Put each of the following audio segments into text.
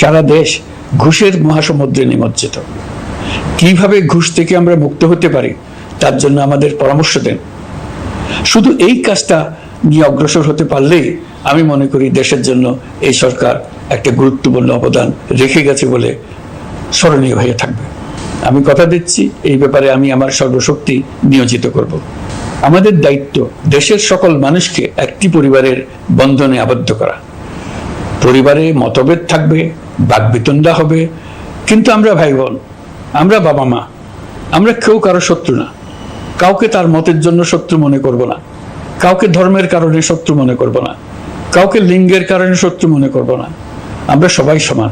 সারা দেশ ঘুষের মহাসমুদ্রে নিমজ্জিত। কীভাবে ঘুষ থেকে আমরা মুক্ত হতে পারি, তার জন্য আমাদের পরামর্শ দেন। শুধু এই কাজটা নিয়ে অগ্রসর হতে পারলেই আমি মনে করি দেশের জন্য এই সরকার একটা গুরুত্বপূর্ণ অবদান রেখে গেছে বলে স্মরণীয় হয়ে থাকবে। আমি কথা দিচ্ছি, এই ব্যাপারে আমি আমার সর্বশক্তি নিয়োজিত করব। আমাদের দায়িত্ব দেশের সকল মানুষকে একটি পরিবারের বন্ধনে আবদ্ধ করা। পরিবারে মতভেদ থাকবে বাকবিতণ্ডা হবে। কিন্তু আমরা ভাই বোন আমরা বাবা মা, আমরা কেউ কারও শত্রু না। কাউকে তার মতের জন্য শত্রু মনে করব না। কাউকে ধর্মের কারণে শত্রু মনে করব না। কাউকে লিঙ্গের কারণে শত্রু মনে করব না। আমরা সবাই সমান,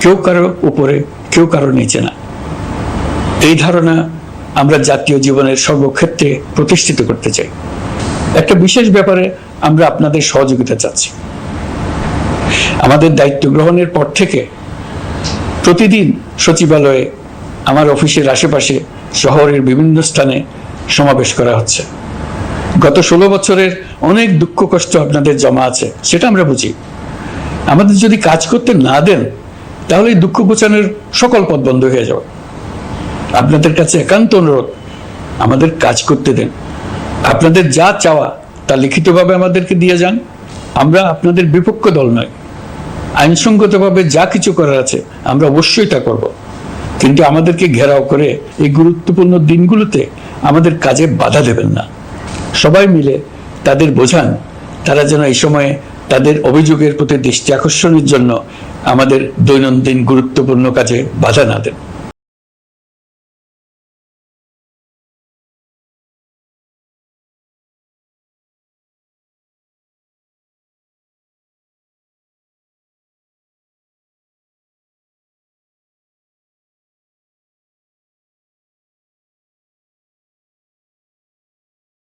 কেউ কারও উপরে, কেউ কারও নিচে না। এই ধারণা আমরা জাতীয় জীবনের সর্বক্ষেত্রে প্রতিষ্ঠিত করতে চাই। একটা বিশেষ ব্যাপারে আমরা আপনাদের সহযোগিতা চাচ্ছি। আমাদের দায়িত্ব গ্রহণের পর থেকে প্রতিদিন সচিবালয়ে আমার অফিসের আশেপাশে শহরের বিভিন্ন স্থানে সমাবেশ করা হচ্ছে। গত ষোলো বছরের অনেক দুঃখ কষ্ট আপনাদের জমা আছে, সেটা আমরা বুঝি। আমাদের যদি কাজ করতে না দেন, তাহলে এই দুঃখ গোছানোর সকল পথ বন্ধ হয়ে যাবে। আপনাদের কাছে একান্ত অনুরোধ, আমাদের কাজ করতে দেন। আপনাদের যা চাওয়া, তা লিখিতভাবে আমাদেরকে দিয়ে যান। আমরা আপনাদের বিপক্ষ দল নয় আইনসঙ্গতভাবে যা কিছু করার আছে, আমরা অবশ্যই তা করব। কিন্তু আমাদেরকে ঘেরাও করে এই গুরুত্বপূর্ণ দিনগুলোতে আমাদের কাজে বাধা দেবেন না। সবাই মিলে তাদের বোঝান, তারা যেন এই সময়ে তাদের অভিযোগের প্রতি দৃষ্টি আকর্ষণের জন্য আমাদের দৈনন্দিন গুরুত্বপূর্ণ কাজে বাধা না দেন।